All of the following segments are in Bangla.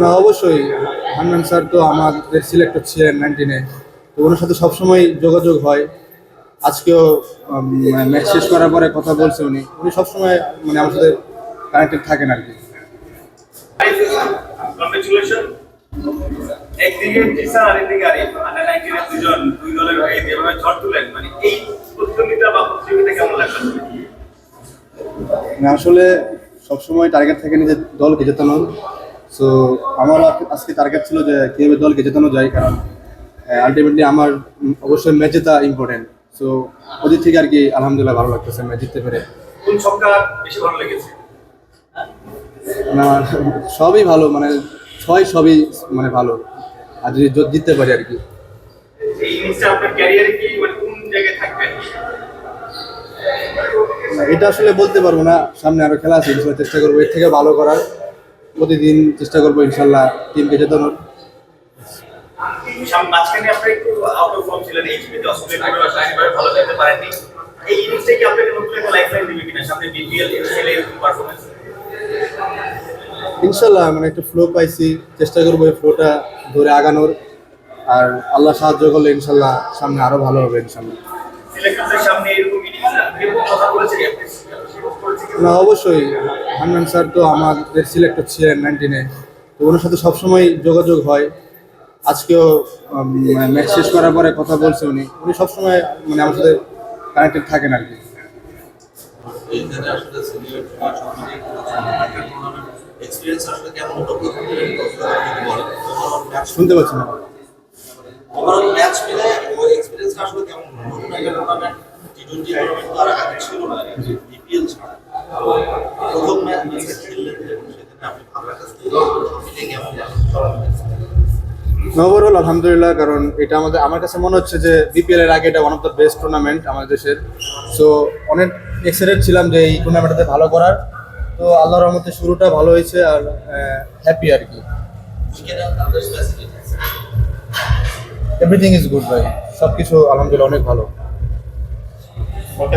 না অবশ্যই। হান্নান স্যার তো আমাদের সিলেক্টর ছিলেন নাইনটিনে তো ওনার সাথে সবসময় যোগাযোগ হয়। আজকেও ম্যাচ শেষ করার পরে কথা বলছে উনি। উনি সবসময় মানে আমার সাথে কানেক্টেড থাকেন আর কি। কংগ্রেচুলেশন একদিকে জিসান আর একদিকে আরিফ। আন্ডার নাইনটিনের দুজন দুই দলের হয়ে যেভাবে ঝড় তুলেন। মানে এই প্রতিযোগিতা বা প্রতিযোগিতা কেমন লাগল? মানে আসলে সবসময় টার্গেট থাকে নিজের দলকে জেতানোর। সো আমার আজকে টার্গেট ছিল যে কীভাবে দলকে জেতানো যায় কারণ আলটিমেটলি আমার অবশ্যই ম্যাচ জেতা ইম্পর্টেন্ট সো ওদের থেকে আর কি আলহামদুলিল্লাহ ভালো লাগতেছে ম্যাচ জিততে পেরে। কোন ছক্কা বেশি ভালো লেগেছে? না সবই ভালো মানে ছয় সবই মানে ভালো। আর যদি জিততে পারি আর কি। এই ইনিংসটা আপনার ক্যারিয়ারে কি মানে কোন জায়গায় থাকবেন এটা আসলে বলতে পারব না। সামনে আরও খেলা আছে চেষ্টা করব। এর থেকে ভালো করার। প্রতিদিন চেষ্টা করব ইনশাল্লাহ টিমকে জেতানোর। সাম- মাঝখানে আপনি একটু আউট অফ ফর্ম ছিলেন এইচপিতে অস্ট্রেলিয়া করে শারীরিকভাবে ভালো খেলতে পারেননি। এই ইনিংসটা কি আপনাকে নতুন একটা লাইফ দিবে কিনা? সামনে বিপিএল এনএসএল এরকম পারফরমেন্স ইনশাল্লাহ মানে একটা ফ্লো পাইছি চেষ্টা করব এই ফ্লোটা ধরে আগানোর। আর আল্লাহ সাহায্য করলে ইনশাল্লাহ সামনে আরও ভালো হবে ইনশাল্লাহ। না অবশ্যই। হান্নান স্যার তো আমাদের সিলেক্টর ছিলেন নাইনটিনে তো ওনার সাথে সবসময় যোগাযোগ হয়। আজকেও ম্যাচ শেষ করার পরে কথা বলছে উনি। উনি সবসময় মানে আমার সাথে কানেক্টেড থাকেন আর কি। শুনতে পাচ্ছি না। ম্যাচ আসলে কেমন হলো নতুন একটা টুর্নামেন্ট টি টোয়েন্টি টুর্নামেন্ট তো আর আগে ছিল না বিপিএল ছাড়া তো প্রথম ম্যাচ ম্যাচে খেললেন এবং সেখানে আপনি ভালো একটা মিলে কেমন ওভারঅল আলহামদুলিল্লাহ কারণ এটা আমাদের আমার কাছে মনে হচ্ছে যে বিপিএল এর আগে এটা one of the best tournament আমাদের দেশের। সো অনেক এক্সাইটেড ছিলাম যে এই টুর্নামেন্টটাতে ভালো করার। তো আল্লাহর রহমতে শুরুটা ভালো হয়েছে আর হ্যাপি আর কি। এভরিথিং ইজ গুড ভাই। সব কিছু আলহামদুলিল্লাহ অনেক ভালো। ওকে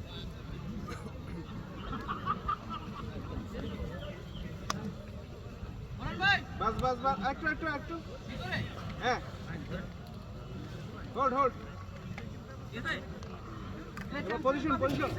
বাস বাস একটু একটু একটু। হ্যাঁ। Hold hold position position